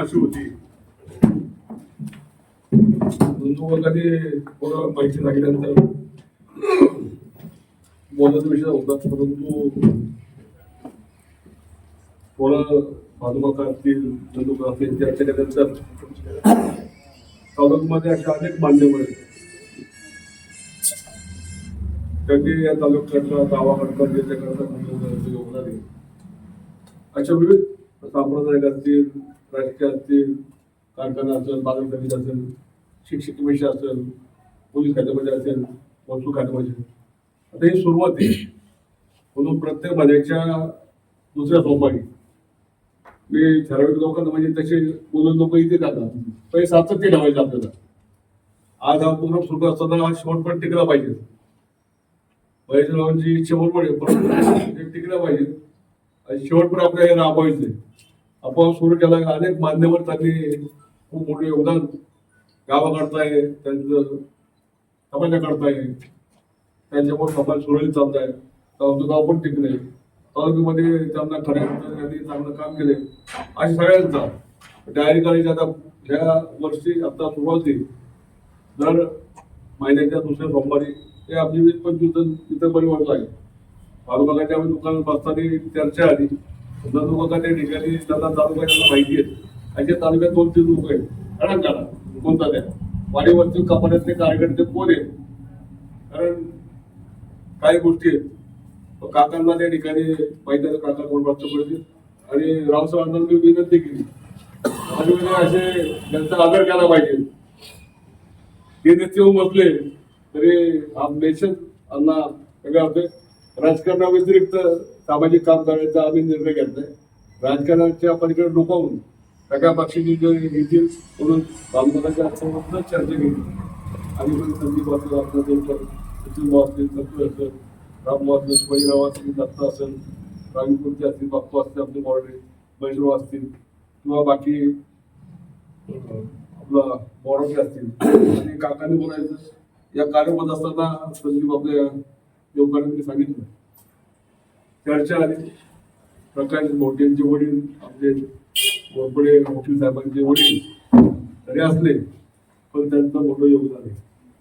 अशी होती थोडं माहिती लागल्यानंतर बोलायचा विषय होता परंतु थोडं भाजपा असतील बंधुका असतील चर्चा केल्यानंतर तालुक्यामध्ये अशा अनेक मान्यवर आहेत. त्यांनी या तालुक्याचा दावा करतात खूप योगदान आहे अशा विविध सांप्रदायिक असतील राजकीय असतील कारखाना असेल बाजारपेठ असेल शिक्षक विषय असेल पोलीस खात्यामध्ये असेल महसूल खात्यामध्ये आता ही सुरुवात आहे. म्हणून प्रत्येक भाज्याच्या दुसऱ्या सोमवारी मी ठराविक लोकांना म्हणजे तसे बोलून लोक इथे जातात. पण सातत्य ठेवायचं आपल्याला. आज हा प्रोग्राम सुरू असताना हा शेवट पण टिकला पाहिजे. बरेच लोकांची इच्छा बरोबर आहे परंतु ते टिकला पाहिजे. आणि शेवटपर्यंत आपल्याला हे राबवायचं आहे. आपण सुरू केला अनेक मान्यवर त्यांनी खूप मोठे योगदान गावाकडताय त्यांचं समाजा करताय. त्यांच्यामुळे समाज सुरळीत चालत आहे गावचं गाव पण टिकले तालुक्यामध्ये त्यांना खऱ्या त्यांनी चांगलं काम केले अशा सगळ्यांचा डायरी करायची आता ह्या वर्षी आता सुरुवात दर महिन्याच्या दुसऱ्या सोमवारी ते आपली वीस पंचवीस जण तिथं परिवार आहे तालुक्याच्या दुकानात बसताना चर्चा आली. तालुक्याच्या ठिकाणी त्यांना तालुक्याला माहिती आहे. अशा तालुक्यात दोन तीन लोक आहेत. कारण कोणता त्या? वाडीवरती कपाड्यातले कार्यकर्ते कोण आहेत. कारण काही गोष्टी आहेत. काकांना त्या ठिकाणी माहिती काका कोण प्राप्त पडतील? आणि रावसाहेबांना मी विनंती केली. आणि असे त्यांचा आदर केला पाहिजे. ते नेते बसले. तरी नेशन अण्णा वेगळा होते राजकारणाव्यतिरिक्त सामाजिक काम करायचा आम्ही निर्णय घेतलाय. राजकारणाच्या पलीकडे डोकावून सगळ्या पक्षाची जे घेतील म्हणून बालमताच्या संबंधात चर्चा घेतली आणि पण संदीप वाचलं आपला देवकर सचिन भाऊ असतील सत्तू असेल राम भाऊ असतील शिवाजीराव असतील दत्ता असेल रावीपूरचे असतील बाप्पू असतील आपले मॉडरे महेशराव असतील किंवा बाकी आपला मोरवटे असतील. आणि काकाने बोलायचं या कार्यपद असताना संदीप आपल्या देवकरांनी सांगितलं. चर्चा आली. प्रकाश मोठ्यांचे वडील आपले गोरपडे वकील साहेबांचे वडील तरी असले पण त्यांचं मोठं योगदान आहे.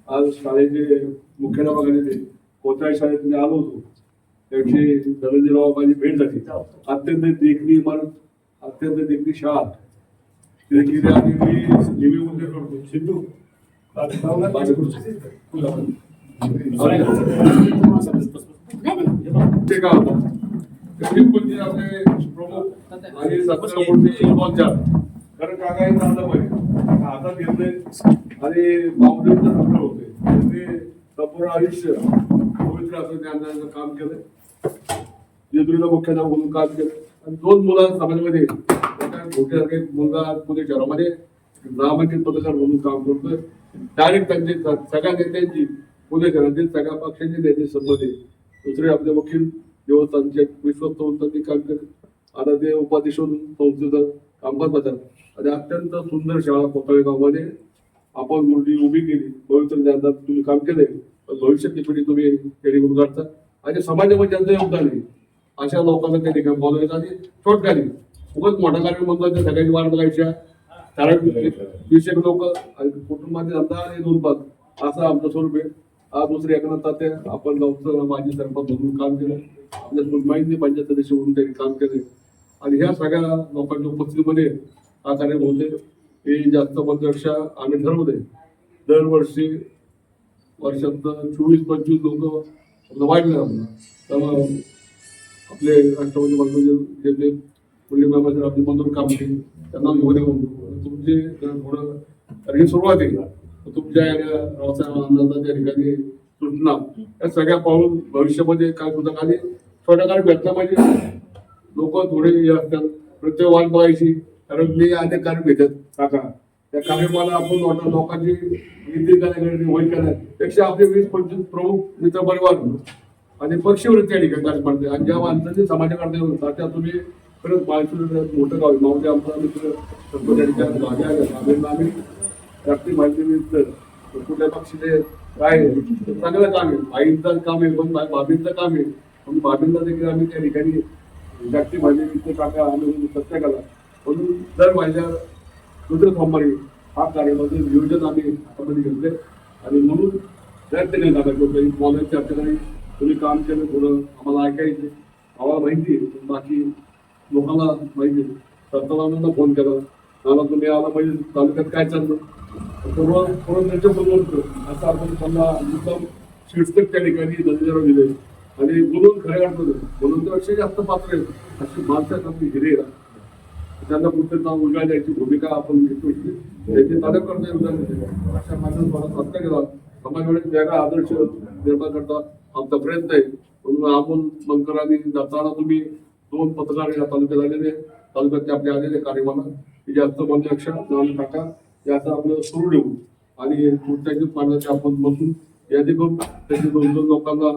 आज शाळेचे मुख्याध्यापकाने ते कोथळा शाळेत मी आलो होतो. त्याची धनंजयराव माझी भेट झाली. अत्यंत देखणी इमारत अत्यंत देखणी शाळा. देखील आणि मी करतो सिद्धू. ते काय होतं ते आपले प्रमुख आणि सत्तर कारण काका चाललं पाहिजे हातात घेतले आणि बाउंड्रीचं सत्र होते त्यांनी संपूर्ण आयुष्य पवित्र असं ज्ञानाचं काम केलं जेजुरीला मुख्याध्याप म्हणून काम केलं आणि दोन मुलं समाजामध्ये एका मोठ्यासारखे मुलगा पुणे शहरामध्ये नामांकित पत्रकार म्हणून काम करतोय डायरेक्ट त्यांचे सगळ्या नेत्यांची पुणे शहरातील सगळ्या पक्षांचे नेते संबंध आहे दुसरे आपले वकील देवस्थानचे विश्वस्त होऊन त्यांनी काम केलं आता ते उपाधीश होऊन संस्थेचं कामकाज बदल आणि अत्यंत सुंदर शाळा कोथळे गावमध्ये आपण मुलगी उभी केली पवित्र ज्ञानात तुम्ही काम केले पण भविष्यातली पिढी तुम्ही केली उद्घाटता आणि समाजामध्ये ज्यांचं योगदान आहे. अशा लोकांना त्या ठिकाणी बोलवायचं आणि छोटकाली खूपच मोठा कार्यक्रम म्हणतो सगळ्यांनी वाट बघायच्या ठराविक वीस एक लोक कुटुंबातील अंदाज आणि दोन पाच असं आमचं स्वरूप आहे आज दुसरे एकनाथ तात्या आपण गावचं माजी सरपंच म्हणून काम केलं आपल्या सुनमाईंनी पंचायत सदस्य म्हणून त्यांनी काम केले आणि ह्या सगळ्या लोकांच्या उपस्थितीमध्ये हा कार्यक्रम होते हे जास्त पंचपेक्षा आम्ही ठरवले दरवर्षी वर्षात चोवीस पंचवीस लोक वाढले आपलं त्यामुळे आपले राष्ट्रवादी बांधव जे आपले बंधून काम केले त्यांना घेऊन तुमचे थोडं कारण सुरुवातीला सुरुवात तुमच्या या ठिकाणी सूचना. या सगळ्या पाहून भविष्यामध्ये काय सुद्धा खाली छोट्या काही भेटला पाहिजे. लोक थोडे हे असतात. प्रत्येक वाट बघायची कारण मी अनेक कार्य भेटत काका त्या कार्यक्रमाला आपण वाटत लोकांची विधी करायची होईल करायला पेक्षा आपले वीस पंचवीस प्रमुख मित्र परिवार आणि पक्षवृत्ती या ठिकाणी कार्य पडते आणि ज्या माणसांनी समाजाकडे होता त्या तुम्ही खरंच माहिती मोठं गाव आहे. आमचा मित्र संतोष यांच्या भाग्या आम्ही आम्ही माहिती मिळतं कुठल्या पक्षीचे काय चांगलं काम आहे. आईचं काम आहे पण बाबींचं काम आहे. पण बाबींना देखील आम्ही त्या ठिकाणी जागतिक माहिती मित्र टाका आम्ही म्हणजे सत्य केला म्हणून दर महिन्या रुद्र सोमवारी हा कार्यक्रमाचं नियोजन आम्ही हातामध्ये घेतले आणि म्हणून प्रयत्न केले जातात कॉलेजच्या बोलायचे तुम्ही काम केलं थोडं आम्हाला ऐकायचं आम्हाला माहिती बाकी लोकांना माहिती आहे. फोन केला. मला तुम्ही आला पाहिजे तालुक्यात काय चाललं? पूर्व पूर्व त्यांच्या बरोबर असं आपण त्यांना मुद्दाम शिडसक त्या ठिकाणी नंदीराव दिले. आणि बोलून खरे अडचण म्हणून त्यापेक्षा जास्त पात्र आहे अशी माणसात आपली हिरे. आहे. त्यांना कुठे नाव उलटा द्यायची भूमिका आपण घेतो त्याची तालुक करता येईल अशा माणसाला मला सत्य केला समाजवाडी वेगळा आदर्श निर्माण करता आमचा प्रयत्न आहे. म्हणून अमोल मंकरांनी जाताना तुम्ही दोन पत्रकार या तालुक्यात आलेले तालुक्यात आपले आलेले कार्यक्रमाला की जास्त बोलण्यापेक्षा नाव टाका याचा आपलं सुरू ठेवू. आणि पुढच्याची पाण्याचे आपण बसून यादी करून त्याची दोन दोन लोकांना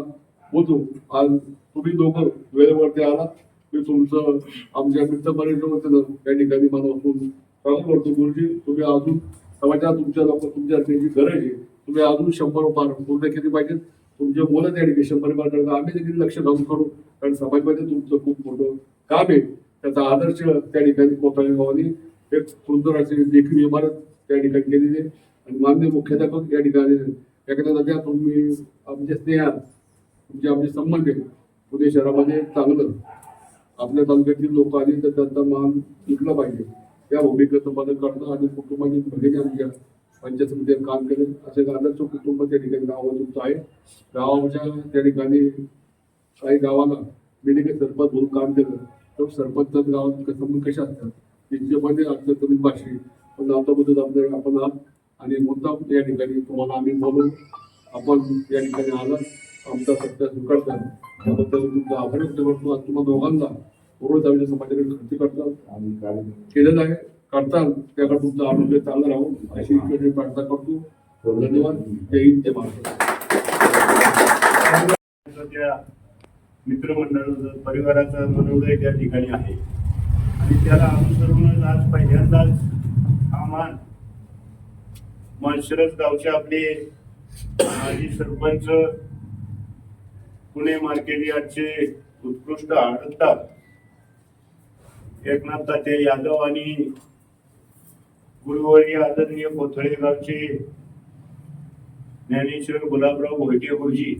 बोलू. आज तुम्ही दोघं वेळेवरती आलात. मी तुमचं आमच्या मित्र होते ना त्या ठिकाणी मला फोन चालू करतो गुरुजी तुम्ही अजून समाजात तुमच्या लोक तुमच्या त्याची गरज आहे. तुम्ही अजून शंभर पार पूर्ण किती पाहिजे तुमचे मुलं त्या ठिकाणी शंभर पार करता. आम्ही देखील लक्ष घालून करू. कारण समाजमध्ये तुमचं खूप मोठं काम आहे. त्याचा आदर्श त्या ठिकाणी कोथळी गावानी एक सुंदर अशी देखील इमारत त्या ठिकाणी केलेली आहे. आणि मान्य मुख्याध्यापक या ठिकाणी एखाद्या नद्या तुम्ही आमचे स्नेहा तुमचे आमचे संबंध आहे पुणे शहरामध्ये चांगलं आपल्या तालुक्यातील लोक आली तर त्यांचा मान विकला पाहिजे. त्या भूमिकेचं मदत करणं आणि कुटुंबाची भगिनी आमच्या पंचायत समितीत काम केलं असे आदर्श कुटुंब त्या ठिकाणी गावात तुमचं आहे. गावाच्या त्या ठिकाणी काही गावाला मी देखील सरपंच म्हणून काम केलं. तर सरपंच गावात कसे असतात? त्यांच्यामध्ये असतात तुम्ही भाषी पण आता बद्दल आपल्याला आपण आहात. आणि मुद्दाम या ठिकाणी तुम्हाला आम्ही बोलून आपण या ठिकाणी आला. आमचा सत्य स्वीकारता त्याबद्दल तुमचा आभार व्यक्त करतो. आज तुम्हा दोघांना पूर्व जाऊन समाजाकडे खर्च करतात केलेलं आहे. करताल त्याकडे तुमचं आरोग्य चांगलं राहू. अशी ईश्वरी प्रार्थना करतो. धन्यवाद. जय हिंद. जय महाराष्ट्र. मित्रमंडळ परिवाराचा मनोदय त्या ठिकाणी आहे. आणि त्याला अनुसरूनच आज पहिल्यांदाच हा मान गावचे आपले माजी सरपंच पुणे मार्केट यार्डचे उत्कृष्ट आडतात एकनाथ तात्या यादव आणि गुरुवारी आदरणीय कोथळे गावचे ज्ञानेश्वर गुलाबराव भोयटे गुरुजी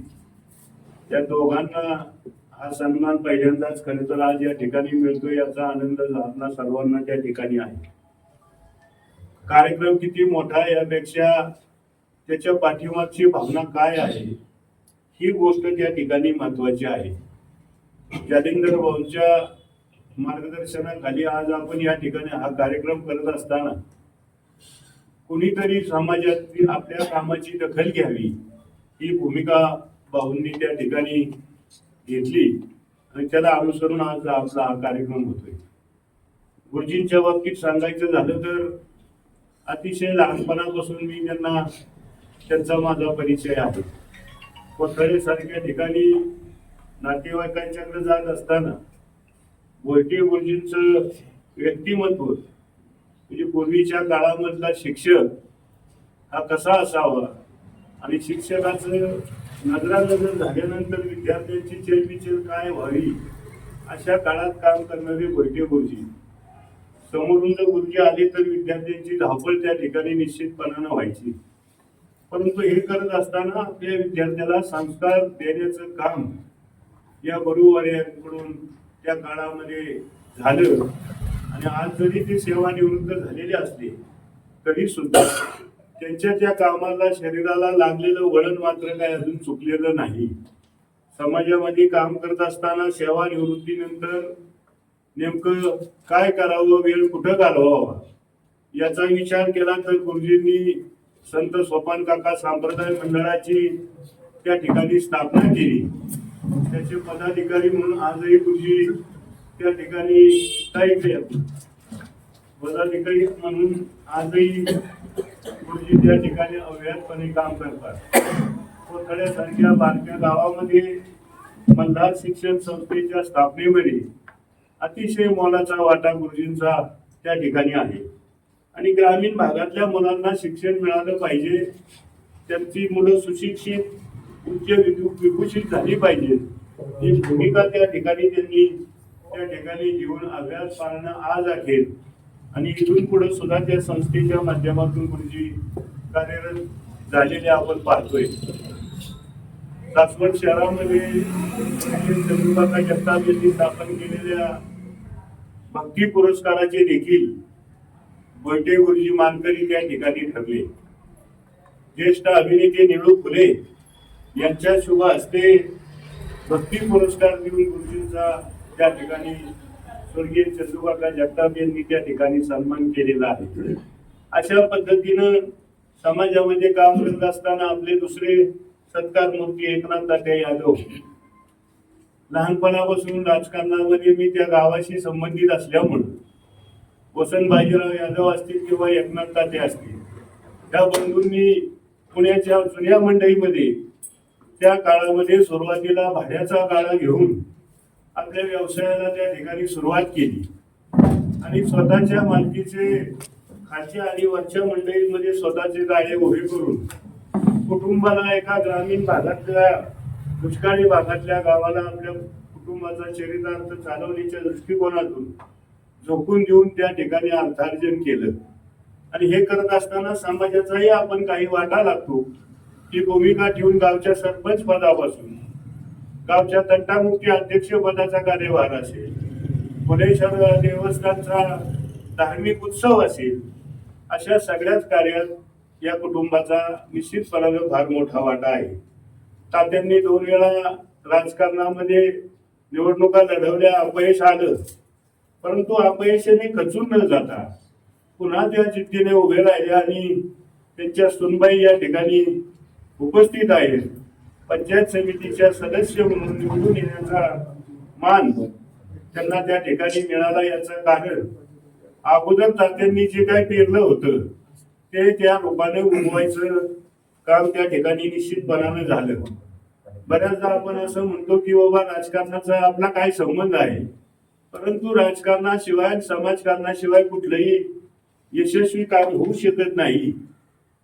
त्या दोघांना हा सन्मान पहिल्यांदाच खरे तर आज या ठिकाणी मिळतो याचा आनंद आपणा सर्वांना त्या ठिकाणी आहे. कार्यक्रम किती मोठा आहे यापेक्षा त्याच्या पाठीमागची भावना काय आहे? ही गोष्ट त्या ठिकाणी महत्वाची आहे. जालिंदर भाऊंच्या मार्गदर्शनाखाली आज आपण या ठिकाणी हा कार्यक्रम करत असताना कुणीतरी समाजातील आपल्या कामाची दखल घ्यावी ही भूमिका भाऊंनी त्या ठिकाणी घेतली आणि त्याला अनुसरून आज आपला हा कार्यक्रम होतोय. गुरुजींच्या बाबतीत सांगायचं झालं तर अतिशय लहानपणापासून मी त्यांना त्यांचा माझा परिचय आहे. कोथळे ठिकाणी नातेवाईकांच्याकडे जात असताना गोयटे गुरुजींचं व्यक्तिमत्व म्हणजे पूर्वीच्या काळामधला शिक्षक हा कसा असावा आणि शिक्षकाचं नजरानजर झाल्यानंतर विद्यार्थ्यांची चेलबिचेल काय व्हावी? अशा काळात काम करणारे बैठे गुरुजी. समोरून जर गुरुजी आले तर विद्यार्थ्यांची धावपळ त्या ठिकाणी निश्चितपणानं व्हायची. परंतु हे करत असताना आपल्या विद्यार्थ्याला संस्कार देण्याचं काम या गुरुवार्यांकडून त्या काळामध्ये झालं. आणि आज जरी ते सेवानिवृत्त झालेले असले तरी सुद्धा त्यांच्या त्या कामाला शरीराला लागलेलं वळण मात्र काय अजून चुकलेलं नाही. समाजामध्ये काम करत असताना सेवानिवृत्तीनंतर नेमकं काय करावं वेळ कुठं घालवावा? याचा विचार केला तर गुरुजींनी संत सोपान काका संप्रदाय मंडळाची त्या ठिकाणी स्थापना केली. त्याचे पदाधिकारी म्हणून आजही गुरुजी त्या ठिकाणी काय पदाधिकारी म्हणून आजही गुरुजी त्या ठिकाणी अव्याहतपणे काम करतात. कोथळ्यासारख्या बारक्या गावामध्ये मल्हार शिक्षण संस्थेच्या स्थापनेमध्ये अतिशय मोलाचा वाटा गुरुजींचा त्या ठिकाणी आहे. आणि ग्रामीण भागातल्या मुलांना शिक्षण मिळालं पाहिजे. त्यांची मुलं सुशिक्षित उच्च विदु- विभूषित झाली पाहिजेत. ही भूमिका त्या ठिकाणी त्यांनी त्या ठिकाणी जीवन अभ्यास पाळणं आज अखेर आणि इथून पुढे सुद्धा त्या संस्थेच्या माध्यमातून गुरुजी कार्यरत झालेले आपण पाहतोय. सासवड शहरामध्ये चंद्रकाका जगताप यांनी स्थापन केलेल्या भक्ती पुरस्काराचे देखील बैठे गुरुजी मानकरी त्या ठिकाणी ठरले. ज्येष्ठ अभिनेते निळू फुले यांच्या शुभ हस्ते भक्ती पुरस्कार देऊन गुरुजींचा त्या ठिकाणी स्वर्गीय चंद्रकाका जगताप यांनी त्या ठिकाणी सन्मान केलेला आहे. अशा पद्धतीनं समाजामध्ये काम करत असताना आपले दुसरे सत्कार मूर्ती एकनाथ तात्या यादव. लहानपणापासून राजकारणामध्ये मी त्या गावाशी संबंधित असल्यामुळे वसंत बाजीराव यादव असतील किंवा एकनाथ ताते असतील त्या बंधूंनी पुण्याच्या जुन्या मंडईमध्ये त्या काळामध्ये सुरुवातीला भाड्याचा गाळा घेऊन आपल्या व्यवसायाला त्या ठिकाणी सुरुवात केली. आणि स्वतःच्या मालकीचे खालच्या आणि वरच्या मंडळीमध्ये स्वतःचे जाळे उभे करून कुटुंबाला एका ग्रामीण भागातल्या दुष्काळी भागातल्या गावाला आपल्या कुटुंबाचा चरितार्थ चालवण्याच्या दृष्टिकोनातून झोकून देऊन त्या ठिकाणी अर्थार्जन केलं. आणि हे करत असताना समाजाचाही आपण काही वाटा लागतो ही भूमिका ठेवून गावच्या सरपंच पदापासून. गावच्या तंटामुक्ती अध्यक्ष पदाचा कार्यभार असेल फुलेश्वर देवस्थानचा धार्मिक उत्सव असेल अशा सगळ्याच कार्यात या कुटुंबाचा निश्चितपणानं फार मोठा वाटा आहे. तात्यांनी दोन वेळा राजकारणामध्ये निवडणुका लढवल्या अपयश आलं. परंतु अपयशाने खचून न जाता पुन्हा त्या जिद्दीने उभे राहिले आणि त्यांच्या सुनबाई या ठिकाणी उपस्थित आहेत. पंचायत समितीच्या सदस्य म्हणून निवडून येण्याचा मान त्यांना त्या ठिकाणी मिळाला याचं कारण. अगोदर तात्यांनी जे काय पेरलं होतं ते त्या रूपाने उगवायचं काम त्या ठिकाणी निश्चितपणानं झालं. बऱ्याचदा आपण असं म्हणतो की बाबा राजकारणाचा आपला काय संबंध आहे? परंतु राजकारणाशिवाय समाजकारणाशिवाय कुठलंही यशस्वी काम होऊ शकत नाही.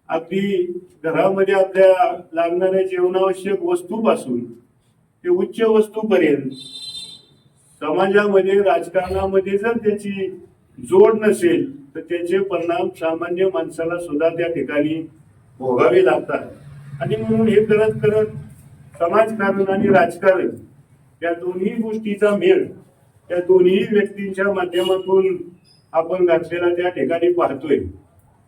अगदी घरामध्ये आपल्या लागणाऱ्या जीवनावश्यक वस्तूपासून ते उच्च वस्तूपर्यंत समाजामध्ये राजकारणामध्ये जर त्याची जोड नसेल तर त्याचे परिणाम सामान्य माणसाला सुद्धा त्या ठिकाणी भोगावे लागतात. आणि म्हणून हे करत करत समाजकारण आणि राजकारण या दोन्ही गोष्टीचा मेळ त्या दोन्ही व्यक्तींच्या माध्यमातून आपण घातलेला त्या ठिकाणी पाहतोय.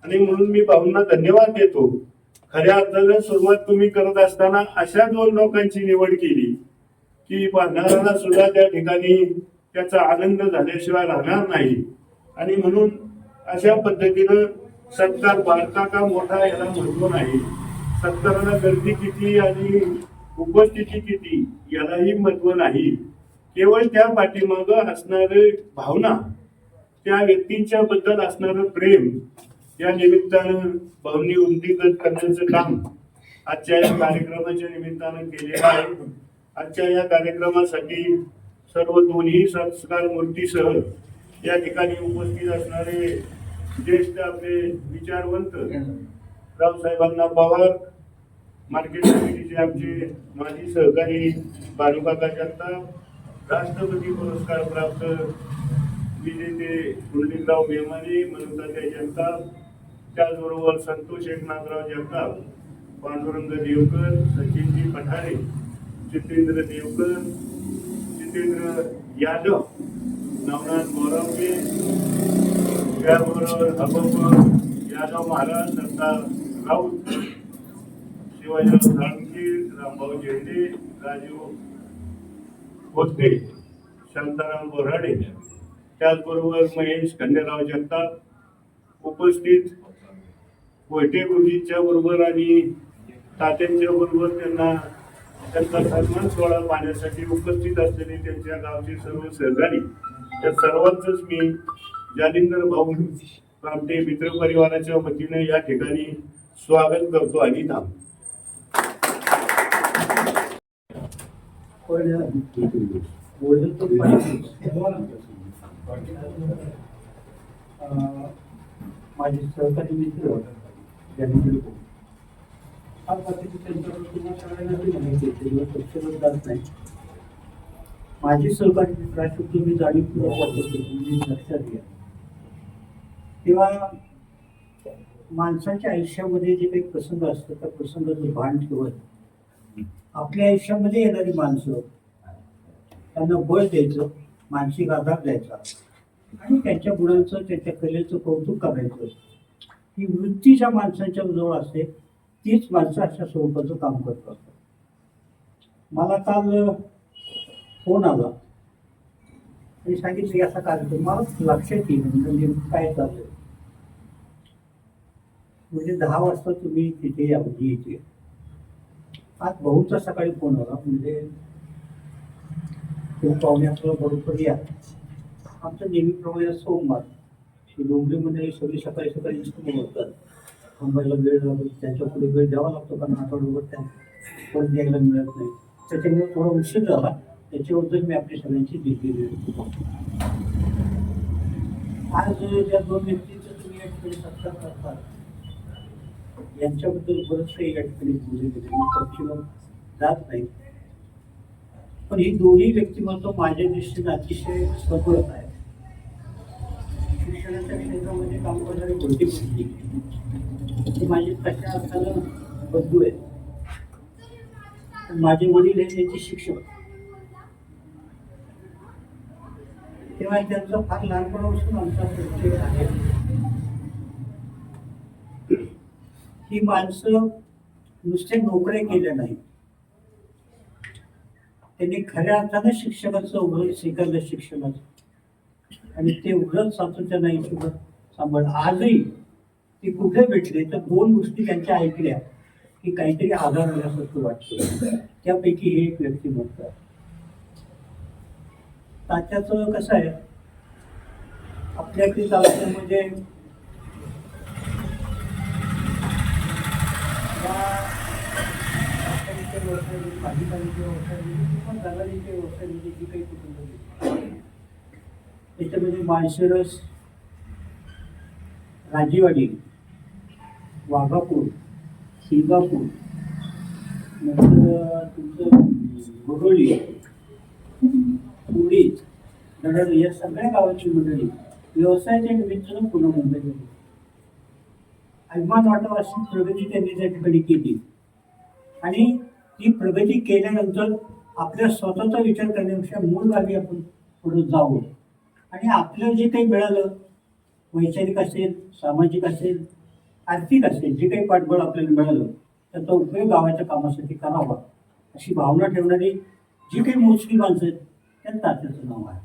आणि म्हणून मी भाऊंना धन्यवाद देतो. खऱ्या अर्थानं सुरुवात तुम्ही करत असताना अशा दोन लोकांची निवड केली की पाहणाऱ्याला सुद्धा त्या ठिकाणी त्याचा आनंद झाल्याशिवाय राहणार नाही. आणि म्हणून अशा पद्धतीनं सत्कार बारका का मोठा याला महत्त्व नाही. सत्काराला गर्दी किती आणि उपस्थिती किती यालाही महत्त्व नाही. केवळ त्या पाठीमाग असणारे भावना त्या व्यक्तींच्या बद्दल असणारं प्रेम या निमित्तानं भवनी उंदीगत करण्याचं काम आजच्या या कार्यक्रमाच्या निमित्तानं केलेलं आहे. आजच्या या कार्यक्रमासाठी सर्व दोन्ही संस्कार मूर्तीसह या ठिकाणी उपस्थित असणारे ज्येष्ठ आपले विचारवंत रावसाहेबांना पवार मार्केट कमिटीचे आमचे माजी सहकारी बालुकाका जगताप राष्ट्रपती पुरस्कार प्राप्त विजेते कुलदीपराव मेमाने मनोतात्या जगताप त्याचबरोबर संतोष एकनाथराव जगताप पांडुरंग देवकर सचिनजी पठारे जितेंद्र देवकर जितेंद्र यादव नवनाथ मोरवके त्याबरोबर अभंग यादव महाराज सरदार राऊत शिवाजीराव साळुंके रामभाऊ झेंडे राजीव होते शांताराम बोराडे त्याचबरोबर महेश खंडेराव जगताप उपस्थित कोयटे गुरुजींच्या बरोबर आणि तात्यांच्या बरोबर त्यांना त्यांचा सन्मान सोहळा पाहण्यासाठी उपस्थित असलेले त्यांच्या गावचे सर्व सहकारी त्या सर्वांचंच मी जालिंदर भाऊ आमचे मित्र परिवाराच्या वतीने या ठिकाणी स्वागत करतो आणि थांबतो. माझे सहकारी मित्र त्यांच्याकडून सगळ्यांना ती माहिती आहे जात नाही माझी सहकारी मित्राशी तुम्ही जाणीवपूर्वक वापरतो तुम्ही लक्षात घ्या. तेव्हा माणसाच्या आयुष्यामध्ये जे काही प्रसंग असतात त्या प्रसंगाचं भान ठेवत आपल्या आयुष्यामध्ये येणारी माणसं त्यांना बळ द्यायचं मानसिक आधार द्यायचा आणि त्यांच्या गुणांचं त्यांच्या कलेचं कौतुक करायचं. ही वृत्ती ज्या माणसाच्या जवळ असते तीच माणसं अशा स्वरूपाचं काम करत असतात. मला काल फोन आला. आणि सांगितलं की असा कार्यक्रम मला लक्षात येईल म्हणजे नेमकं काय चाललंय? म्हणजे दहा वाजता तुम्ही तिथे या आज बहुचा सकाळी फोन आला म्हणजे तो पाहुणे आपल्याला बरोबर या. आमचं नेहमीप्रमाणे सोमवार. की डोंगरीमध्ये सगळी सकाळी सकाळी इन्स्ट्रुमेंट होतात. थांबायला वेळ लागतो त्यांच्या पुढे वेळ द्यावा लागतो कारण आठवड्याभर त्या परत द्यायला मिळत नाही. त्याच्यामुळे थोडा उशीर झाला. त्याच्याबद्दल मी आपली सगळ्यांची दिली. आज ज्या दोन व्यक्तीचं तुम्ही या ठिकाणी सत्कार करतात यांच्याबद्दल बरंचसं या ठिकाणी बोलले गेले. मी तपशील जात नाही. पण ही दोन्ही व्यक्तिमत्व माझ्या दृष्टीने अतिशय सफळत आहे शिक्षणाच्या क्षेत्रामध्ये म्हणजे काम करणारी कोणती माझी तशा बंधू आहे. माझे वडील हे त्यांचे शिक्षक. तेव्हा त्यांचा फार लहानपणापासून आमचा परिचय आहे. ही माणसं नुसते नोकऱ्या केल्या नाही त्यांनी खऱ्या अर्थानं शिक्षकाचं उभं स्वीकारलं शिक्षणाचं आणि ते उघडच सातत्यानं नाही सुद्धा सांभाळ. आजही ती कुठे भेटले? तर दोन गोष्टी त्यांच्या ऐकल्या की काहीतरी आधार मिळाल्यासारखं वाटतं. त्यापैकी हे एक व्यक्तिमत्व आहे तात्याचं कसं आहे? आपल्याकडे तालुक्यामध्ये म्हणजे या काही व्यवसायामध्ये, भाजीपाल्याच्या व्यवसायामध्ये किंवा दलालीच्या व्यवसायामध्ये जी काही कुटुंब आहेत, त्याच्यामध्ये माळशिरस राजीवाडी वाघापूर सिंगापूर नंतर तुमचं गुरोळी उडीद दडळ या सगळ्या गावाची मंडळी. व्यवसायाच्या निमित्तानं पुन्हा मुंबईत गेली. अभिमान वाटावा अशी प्रगती त्यांनी त्या ठिकाणी केली. आणि ती प्रगती केल्यानंतर आपल्या स्वतःचा विचार करण्यापेक्षा मूळ गावी आपण पुढे जाऊ आणि आपलं जे काही मिळालं वैचारिक असेल सामाजिक असेल आर्थिक असेल जे काही पाठबळ आपल्याला मिळालं त्याचा उपयोग गावाच्या कामासाठी करावा अशी भावना ठेवणारी जी काही मोजकी माणसं आहेत त्यांना तात्याचं नाव आहे.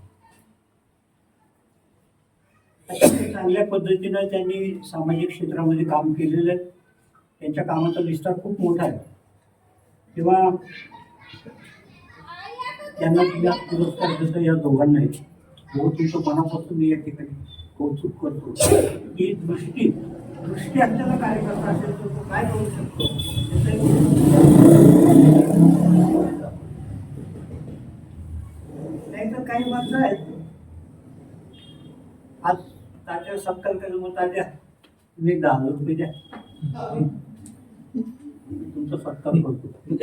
चांगल्या पद्धतीनं त्यांनी सामाजिक क्षेत्रामध्ये काम केलेलं आहे. त्यांच्या कामाचा विस्तार खूप मोठा आहे. तेव्हा त्यांना पुरस्कार जसं या दोघांनाही. बहुतेक मनापासून या ठिकाणी कौतुक करतो. ही दृष्टी दृष्टी असलेला कार्यकर्ता असेल तर तो काय करू शकतो? याचं- नाहीतर काही माणसं आहेत आज ताज्या सत्कार मग ताज्या तुम्ही दहा रुपये द्या. तुमचा सत्कार करतो.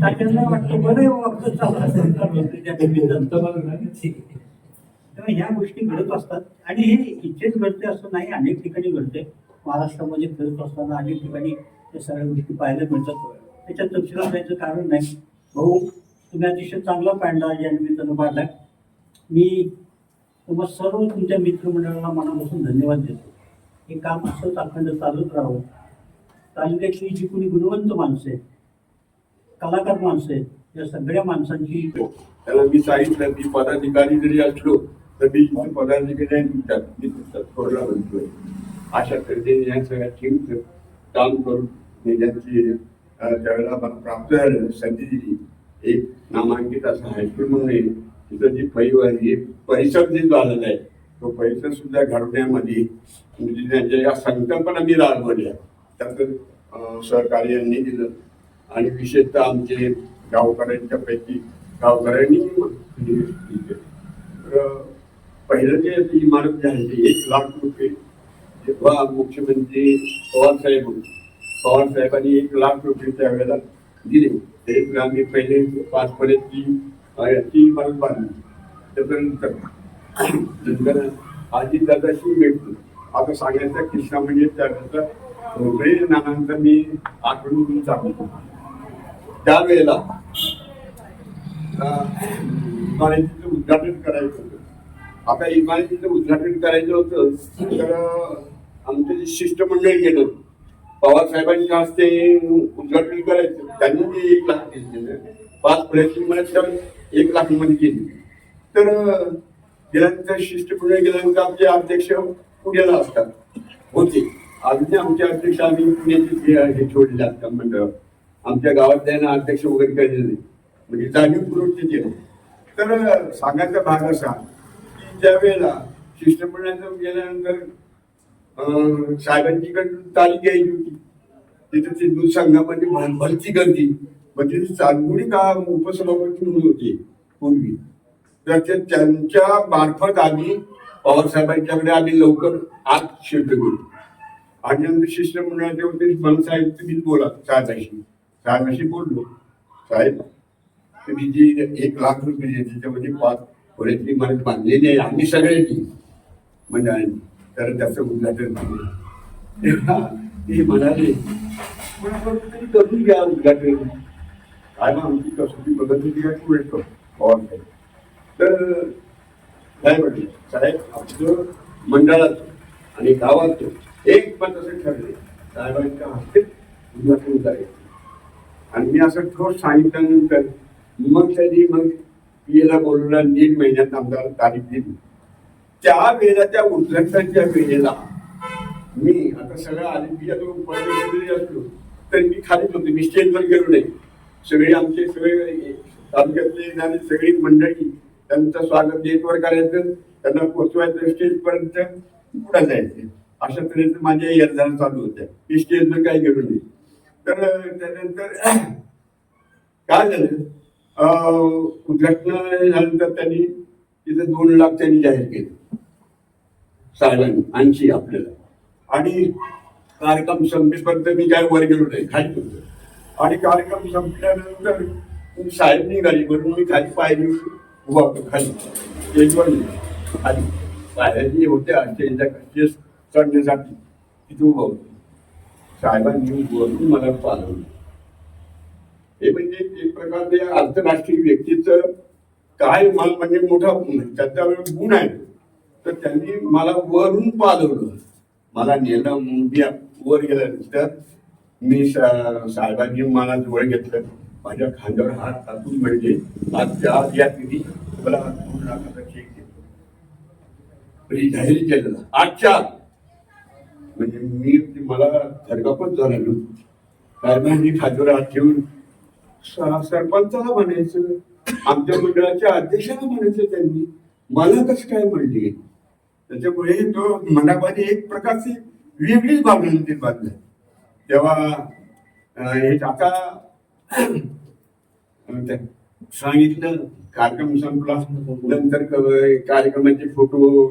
तात्यांना वाटतं बरं आहे बाबा, आपलं चाललं सत्कार तेव्हा ह्या गोष्टी घडत असतात. आणि हे इथेच घडते असं नाही अनेक ठिकाणी घडते महाराष्ट्रामध्ये फिरत असताना अनेक ठिकाणी त्या सगळ्या गोष्टी पाहायला मिळतात. त्याच्यात तपशिलात जायचं कारण नाही. भाऊ तुम्ही अतिशय चांगला पांडा या निमित्तानं पाडलाय मी तुम्हा सर्व तुमच्या मित्रमंडळाला मनापासून धन्यवाद देतो. हे काम असंच अखंड चालत राहावं. तालुक्यातली जी कोणी गुणवंत माणसं आहेत कलाकार माणसं आहेत या सगळ्या माणसांची हो. त्याला मी सांगितलं की पदाधिकारी जरी असलो तर मी इथे पदाधिकारी आहे तुमच्यात मी तुमच्यात थोडला म्हणतोय अशा तऱ्हेने या सगळ्या टीमचं काम करून मी त्यांची अं, त्यावेळेला मला प्राप्त झालं संधी दिली. एक नामांकित असं हायस्कूल म्हणून आहे. तिथं जी परिवार एक परिसर जे झालेला आहे तो परिसर सुद्धा घडवण्यामध्ये म्हणजे त्यांच्या या संकल्पना मी राबवल्या. त्यात अं, दिलं. आणि विशेषतः आमचे गावकऱ्यांच्या पैकी गावकऱ्यांनी तर पहिलं जे इमारत जे आहे एक लाख रुपये. जेव्हा मुख्यमंत्री पवारसाहेब होते. साहेबांनी एक लाख रुपये त्यावेळेला दिले. ते आम्ही पहिले पाच पर्यंतची याची इमारत बांधली. त्याच्यानंतर नंतर आजी दादाशी भेटतो आता सांगायचा किस्सा म्हणजे त्यानंतर रोकडे नानांचा मी आठवण सांगतो त्यावेळेला उद्घाटन करायचं. आता इमारतीचं उद्घाटन करायचं होतं तर आमचं जे शिष्टमंडळ गेलं बाबासाहेबांच्या हस्ते उद्घाटन करायचं. त्यांनी जे एक लाख दिले. पाच प्रयत्न इमारत तर एक लाखमध्ये गेली तर अं, गेल्यानंतर शिष्टमंडळ गेल्यानंतर आमचे अध्यक्ष पुण्याला असतात. होते. अजूनही आमचे अध्यक्ष आम्ही पुण्याचे हे सोडले असतात मंडळ. आमच्या गावात त्यांना अध्यक्ष वगैरे केलेले नाही. म्हणजे जाणीवपूर्वक ते केलं. तर सांगायचा भाग असा त्यावेळेला शिष्टमंडळाचं गेल्यानंतर साहेबांची साहेबांचीकडून तारीख घ्यायची होती. तिथे ते दूध संघामध्ये भरती गर्दी. म्हणजे चांदुरी का उपसभापती म्हणून होते पूर्वी. तर ते त्यांच्या मार्फत आम्ही पवारसाहेबांच्याकडे आम्ही लवकर आत शिफ्ट करू आणि नंतर शिष्टमंडळाचे होते मला साहेब तुम्ही बोला साहेबाशी. साहेबाशी बोललो. साहेब तुम्ही जी एक लाख रुपये त्याच्यामध्ये पाच खोल्याची मला बांधलेली आहे. आम्ही सगळ्यांनी मंडळांनी तर त्याचं उद्घाटन झालं. तेव्हा ते म्हणाले "पण आपण तरी करून घ्या उद्घाटन. काय मग आमची कसोटी बघत होती का तू येतो? पवार साहेब तर काय म्हटलं साहेब आपलं मंडळात आणि गावात एक पण असं ठरले. साहेबांच्या हस्ते उद्घाटन करायचं. आणि मी असं ठोस सांगितल्यानंतर मग त्यांनी मग पीएला बोलवलं दीड महिन्यात आमदार तारीख दिली. त्या वेळेला त्या उद्घाटनाच्या वेळेला मी आता सगळं आधी मी आता असलो तर मी खालीच होते मी स्टेजवर गेलो नाही. सगळे आमचे सगळे तालुक्यातले झाले सगळी मंडळी त्यांचं स्वागत गेटवर करायचं त्यांना पोचवायचं स्टेजपर्यंत पुढे जायचं. अशा तऱ्हेचं माझ्या यंत्रणा चालू होत्या. मी स्टेजवर काही गेलो नाही. तर त्यानंतर काय झालं? उद्घाटन झाल्यानंतर त्यांनी तिथे दोन लाख त्यांनी जाहीर केले. साहेबांनी ऐंशी आपल्याला. आणि कार्यक्रम संपेपर्यंत मी काय वर गेलो नाही खाली होतो आणि कार्यक्रम संपल्यानंतर मी साहेब निघाली म्हणून मी खाली पायरी उभा होतो खाली. स्टेजवर खाली साहेबांनी होत्या स्टेजच्या खाली चढण्यासाठी तिथे उभा होतो. साहेबांनी बोलून मला पालवलं हे म्हणजे एक प्रकारचे आंतरराष्ट्रीय व्यक्तीचं काय मला म्हणजे मोठा त्याचा गुण आहे. तर त्यांनी मला वरून पाजवलं मला नेलं मुंबई वर गेल्यानंतर मी साहेबांनी मला जवळ घेतलं. माझ्या खांद्यावर हात टाकून म्हणजे आजच्या आज या तिने मला दोन लाखाचा चेक घेतला म्हणजे जाहीर केलेला. आजच्या म्हणजे मी मला धडकापच झालेलो साहेबांनी खांद्यावर हात ठेवून सरपंचाला म्हणायचं आमच्या मंडळाच्या अध्यक्षाला म्हणायचं त्यांनी मला कसं काय म्हणले? त्याच्यामुळे तो मनामध्ये एक प्रकारची वेगळीच भावना निर्माण बांधली. तेव्हा हे आता सांगितलं कार्यक्रम संपला. नंतर कार्यक्रमाचे फोटो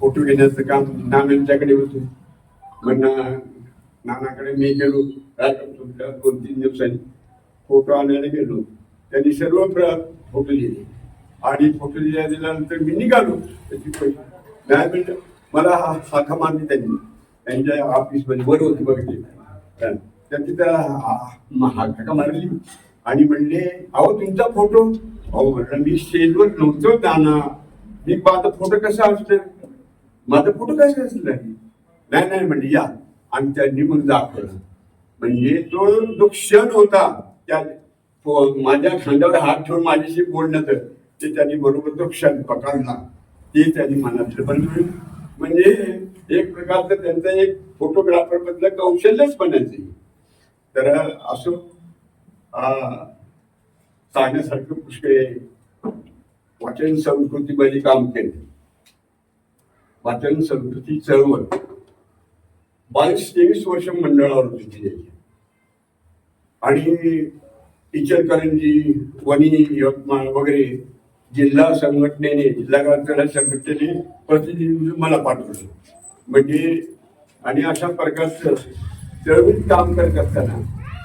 फोटो घेण्याचं काम नाम यांच्याकडे होते. म्हणणं नानाकडे मी गेलो कार्यक्रम दोन तीन दिवसांनी फोटो आणायला गेलो. त्यांनी सर्व प्रत फोटो दिले. आणि फोटो दिल्या दिल्यानंतर मी निघालो. त्याची पैसे नाही म्हणजे मला हा हाका मारली त्यांनी. त्यांच्या ऑफिसमध्ये बरं होती बघितले. तर तिथं हाका मारली. आणि म्हणले अहो तुमचा फोटो? अहो म्हणलं मी स्टेजवर नव्हतो जाणार मी माझा फोटो कसा असतो माझा फोटो कसा असला नाही नाही म्हणले या. आणि त्यांनी मग दाखवलं. म्हणजे तो जो क्षण होता. त्या माझ्या खांद्यावर हात ठेवून माझ्याशी तर ते त्यांनी बरोबर तो क्षण पकडला. ते त्यांनी मनात पण म्हणजे एक प्रकारचं त्यांचं एक फोटोग्राफर मधलं कौशल्यच म्हणायचे तर असो सांगण्यासारखं पुष्कळ वाचन संस्कृतीमध्ये काम केले. वाचन संस्कृती चळवळ. बावीस तेवीस वर्ष मंडळावर होती त्याची. आणि इचलकरंजी वणी यवतमाळ वगैरे जिल्हा संघटनेने जिल्हा ग्रंथालय संघटनेने प्रतिनिधी मला पाठवलं. म्हणजे आणि अशा प्रकारचं चळवळीत काम करत असताना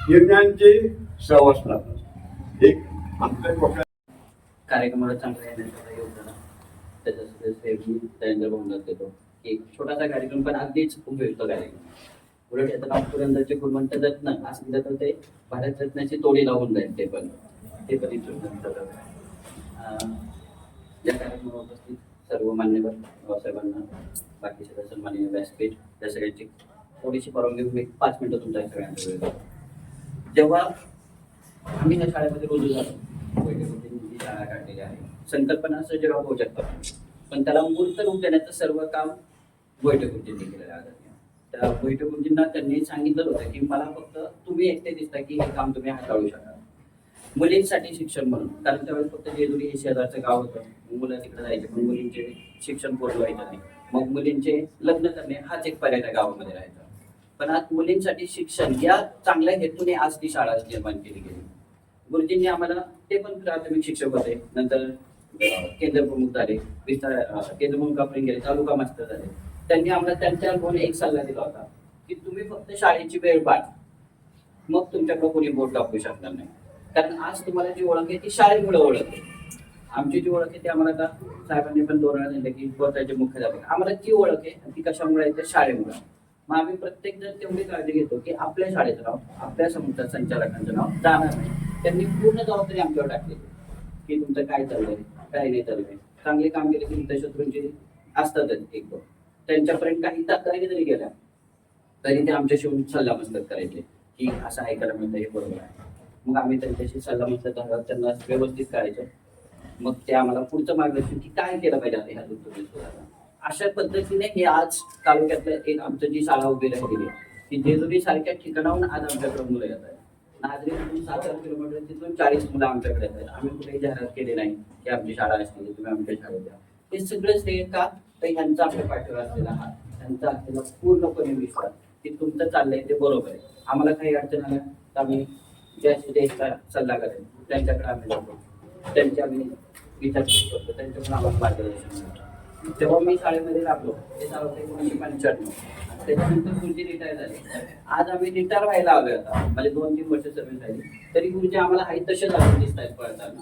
निर्णयांचे सहवास लागतात एक आमच्या कार्यक्रमाला चांगलं योगदान. त्याच्यासाठी नरेंद्र देतो एक छोटासा कार्यक्रम पण अगदीच उपयुक्त कार्यक्रम. उलट आता नाव गुणवंत रत्न असलं म्हणजे तर ते भारत रत्नाची तोडी लावून जाईल ते पण. ते पण इथून या कार्यक्रमाला उपस्थित सर्व मान्यवर बाबासाहेबांना बाकीचे सन्मान्य व्यासपीठ त्या सगळ्यांची थोडीशी परवानगी मी पाच मिनिटं तुमच्या सगळ्यांना जेव्हा आम्ही या शाळेमध्ये रुजू झालो वैद्यकीय शाळा काढलेली आहे. संकल्पना असं जेव्हा होऊ शकतात. पण त्याला मूर्त रूप देण्याचं सर्व काम बैठकुंजींनी त्या बैठकुंजींना त्यांनी सांगितलं होतं की मला फक्त तुम्ही एकटे दिसता की हे काम तुम्ही हाताळू शकाल मुलींसाठी शिक्षण म्हणून. कारण त्यावेळेस फक्त जेजुरी हे शेजारचं गाव होतं. मुलं तिकडे जायचे. पण मुलींचे शिक्षण पूर्ण व्हायचं नाही. मग मुलींचे लग्न करणे हाच एक पर्याय त्या गावामध्ये राहायचा. पण आज मुलींसाठी शिक्षण या चांगल्या हेतूने आज ती शाळा निर्माण केली गेली. गुरुजींनी आम्हाला ते पण प्राथमिक शिक्षक होते. नंतर केंद्र प्रमुख झाले. विस्तार केंद्र प्रमुख आपण गेले. तालुका मास्तर झाले. त्यांनी आम्हाला त्यांच्या अनुभवाने एक सल्ला दिला होता की तुम्ही फक्त शाळेची वेळ पाठ मग तुमच्याकडे कोणी बोट टाकू शकणार नाही. कारण आज तुम्हाला जी ओळख आहे ती शाळेमुळे ओळख आहे. आमची जी ओळख आहे ती आम्हाला आता साहेबांनी पण दोन वेळा दिले की बोटाचे मुख्याध्यापक. आम्हाला ती ओळख आहे ती कशामुळे आहे तर शाळेमुळे मग आम्ही प्रत्येक जण तेवढी काळजी घेतो की आपल्या शाळेचं नाव आपल्या समुद्रात संचालकांचं नाव जाणार नाही. त्यांनी पूर्ण जबाबदारी आमच्यावर टाकली. की तुमचं काय चाललंय काय नाही चाललंय. चांगली कामगिरी केली तर शत्रूंची असतातच एक दोन. त्यांच्यापर्यंत काही तक्रारी जरी गेल्या. तरी ते आमच्याशी सल्ला मसलत करायचे की असं ऐकायला मिळतं हे बरोबर आहे. मग आम्ही त्यांच्याशी सल्ला मसलत करायला त्यांना व्यवस्थित करायचं. मग ते आम्हाला पुढचं मार्गदर्शन की काय केलं पाहिजे आता ह्या सुधारणा. अशा पद्धतीने हे आज तालुक्यातलं एक आमचं जी शाळा उभी राहिलेली आहे की जेजुरी सारख्या ठिकाणाहून आज आमच्याकडे मुलं येत आहेत. नागरिक सात किलोमीटर तिथून चाळीस मुलं आमच्याकडे येत आहेत. आम्ही कुठेही जाहिरात केली नाही की आमची शाळा असली तुम्ही आमच्या शाळेत द्या हे सगळंच हे का तर ह्यांचा आपल्या पाठीवर असलेला हात. त्यांचा असलेला पूर्णपणे विश्वास की तुमचं चाललंय ते बरोबर आहे. आम्हाला काही अडचण आल्या तर आम्ही ज्याशी जयचा सल्ला करेल त्यांच्याकडे आम्ही जातो त्यांची आम्ही विचार करतो त्यांच्याकडून आम्हाला मार्गदर्शन तेव्हा मी शाळेमध्ये लागलो. ते झालं एकोणीसशे पंच्याण्णव. त्याच्यानंतर गुरुजी रिटायर झाले. आज आम्ही रिटायर व्हायला आलोय आता. म्हणजे दोन तीन वर्ष सर्व्हिस झाली तरी गुरुजी आम्हाला हाय तसेच आपण दिसत आहेत पळताना.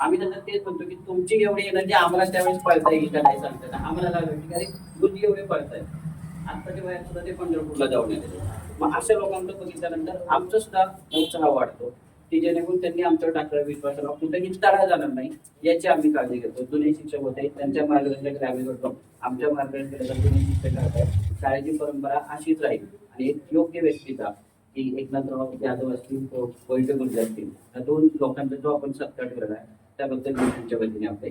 आम्ही त्यांना तेच म्हणतो की तुमची एवढी एनर्जी आम्हाला त्यावेळेस पळता येईल का नाही सांगता आम्हाला लागलं की अरे गुरुजी एवढे पळतायत आत्ताच्या वयात सुद्धा ते पंढरपूरला जाऊन येते. मग अशा लोकांचं बघितल्यानंतर आमचं सुद्धा उत्साह वाढतो की जेणेकरून त्यांनी आमच्यावर टाकलेला विश्वास कुठेही तडा जाणार नाही याची आम्ही काळजी घेतो. जुने शिक्षक होते त्यांच्या मार्गदर्शनाकडे आम्ही करतो आमच्या मार्गदर्शनाकडे जुने शिक्षक आहेत शाळेची परंपरा अशीच राहील. आणि एक योग्य व्यक्तीचा की एकनाथराव यादव असतील तो वैद्य गुरुजी असतील या दोन लोकांचा जो आपण सत्कार ठेवला आहे त्याबद्दल विनंती आपले